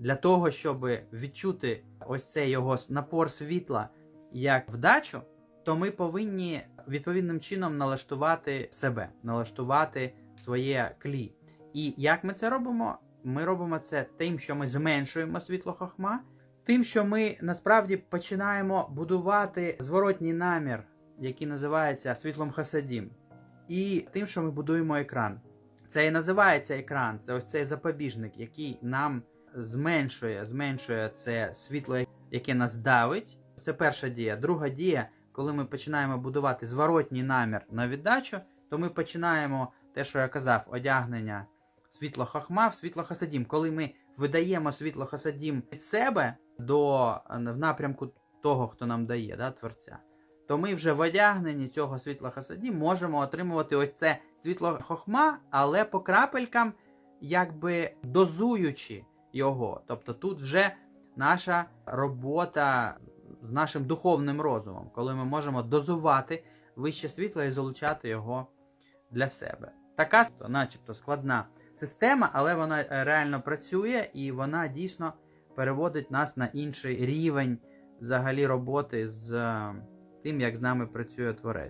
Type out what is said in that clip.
для того, щоб відчути ось цей його напор світла як вдачу, то ми повинні відповідним чином налаштувати себе, налаштувати своє клі. І як ми це робимо? Ми робимо це тим, що ми зменшуємо світло хохма, тим, що ми насправді починаємо будувати зворотній намір, який називається світлом хасадім, і тим, що ми будуємо екран. Це і називається екран, це ось цей запобіжник, який нам зменшує, зменшує це світло, яке нас давить. Це перша дія. Друга дія, коли ми починаємо будувати зворотній намір на віддачу, то ми починаємо те, що я казав, одягнення світло хахма в світло хасадім. Коли ми видаємо світло хасадім від себе до в напрямку того, хто нам дає, да, творця, то ми вже в одягненні цього світла хасадім можемо отримувати ось це світло хохма, але по крапелькам, якби дозуючи його. Тобто тут вже наша робота з нашим духовним розумом, коли ми можемо дозувати вище світло і залучати його для себе. Така, начебто, складна система, але вона е, реально працює і вона дійсно переводить нас на інший рівень взагалі роботи з е, тим, як з нами працює творець.